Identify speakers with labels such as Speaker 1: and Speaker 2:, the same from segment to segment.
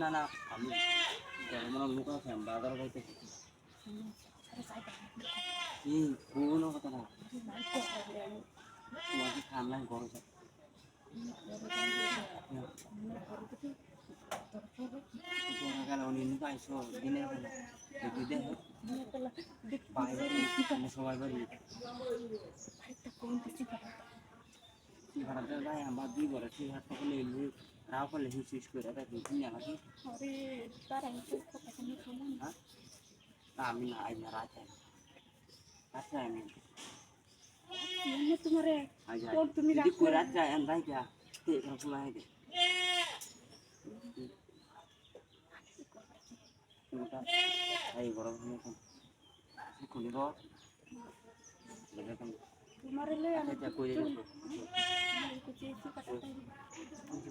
Speaker 1: না না। আমি মনে লোক আছে বাজার যাইতে কি কোনো কথা না তোমার কি ঠান্ডা গরম অন্য সবাই বাড়ি ভাড়াতে যাই আমার দুই বড়, সেই হাত সকলে এলু রাও করলে হিস করে দেখি তুমি আমাকে না। আমি না আই না রাত রাত আমি
Speaker 2: তোমারে তুমি
Speaker 1: রাত আমি ভাই যা তে এখানে ফুলা হয়ে এই ভাই এখন খুলি দেখেন
Speaker 2: তোমারে আমি
Speaker 1: আচ্ছা। কই রে
Speaker 2: কিছু কাটাই
Speaker 1: কোন কি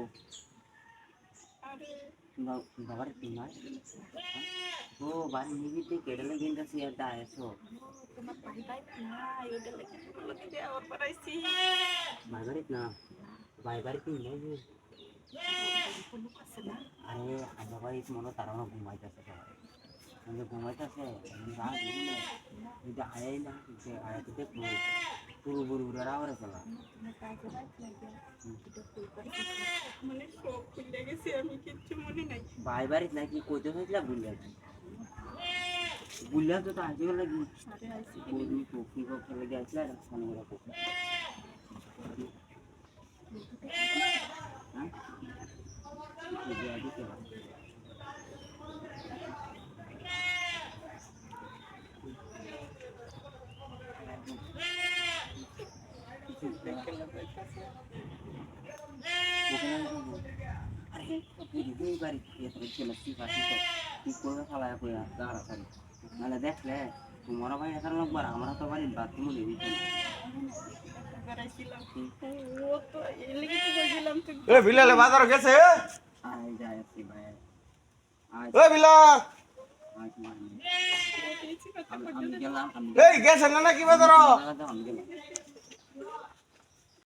Speaker 1: को। ಬವರ್ ತಿನ್ನಾಯ್ ಓ ಬಾರಿ ನೀವಿದ್ದೆ ಕೆಡಲಗಿಂದ ಸೇರ್ದ ಆಯಸು ಬಾಯ್ಬಾರಿತ್ ನಾ
Speaker 2: ಬಾಯ್ಬಾರಿತ್ ನಿಂಗೆ अरे अगर इस मनो तारा घुमाई घुमाता से
Speaker 1: मुझे घुमाता से रात घूमने
Speaker 2: मुझे आया। ना
Speaker 1: इसे आया तो देख पूरा पूरा रावर चला আমি
Speaker 2: কিচ্ছু মনে নাই
Speaker 1: বাই বাড়িতে নাকি কইতে হয়েছিল বুঝলে বুঝলে তো তো আসবে লাগি
Speaker 2: আরে আইছি
Speaker 1: বৌদি পক্ষী পক্ষে লেগে আসলে আর ফোন করে পক্ষে হ্যাঁ কি বাড়ি এত ছেলে কি পাচ্ছি তো কি করে ফালায় কই দাঁড়া সারি নাহলে দেখলে তোমার ভাই এখানে একবার আমরা তো বাড়ি বাথরুমে নেবি
Speaker 3: বিলালে বাজার গেছে?
Speaker 1: আয় যায় ভাই।
Speaker 3: বিলাল! এই গেছে না নাকি বাজার